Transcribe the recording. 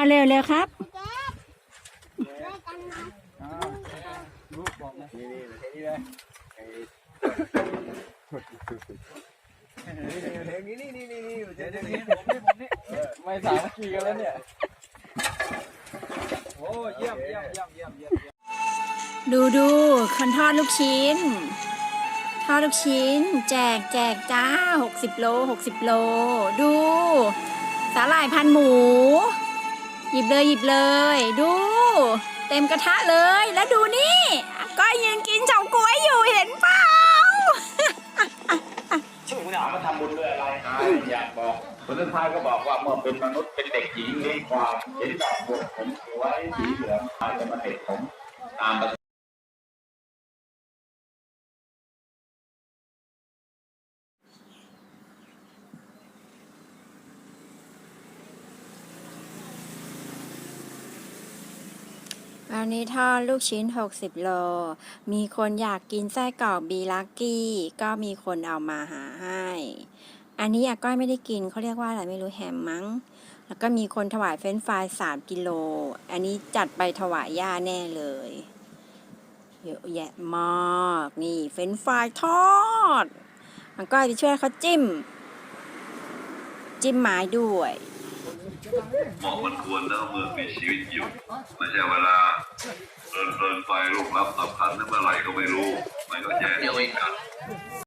เอาเร็วเร็วครับ นี่นี่นี่เลยเพลงนี้นี่นี่นี่นี่เดี๋ยวนี้ผมนี่ผมนี่ไม่สามัคคีกันแล้วเนี่ยโอ้เยี่ยมเยี่ยมเยี่ยมเยี่ยมเยี่ยมดูดูคันทอดลูกชิ้น ทอดลูกชิ้น แจกแจกจ้าหกสิบโลหกสิบโล ดู สาหร่ายพันหมู หยิบเลยหยิบเลย ดู เต็มกระทะเลยแล้วดูนี่ก้อยยืนกินเฉาก๊วยอยู่เห็นเปล่าถามว่าทำบุญด้วยอะไรอยากบอกคนสุดท้ายก็บอกว่าเมื่อเป็นมนุษย์เป็นเด็กหญิงมีความเห็นดอกบัวผมสวยสีเหลืองอาจจะมาเด็กผมตาม วันนี้ทอดลูกชิ้น 60 โล มีคนอยากกินไส้กรอกบีลักกี้ ก็มีคนเอามาหาให้ อันนี้อาก้อยไม่ได้กินเขาเรียกว่าอะไรไม่รู้แฮมมั้ง แล้วก็มีคนถวายเฟรนฟราย3กิโล อันนี้จัดไปถวายย่าแน่เลย เยอะแยะมาก นี่เฟรนฟรายทอดอาก้อยจะช่วยเขาจิ้ม จิ้มไม้ด้วย หมอมันควรแล้วเมื่อมีชีวิตอยู่ ไม่ใช่เวลาเดินเดินไปลูกรับสับขันเมื่อไหร่ก็ไม่รู้ มันก็แย่เดียวกัน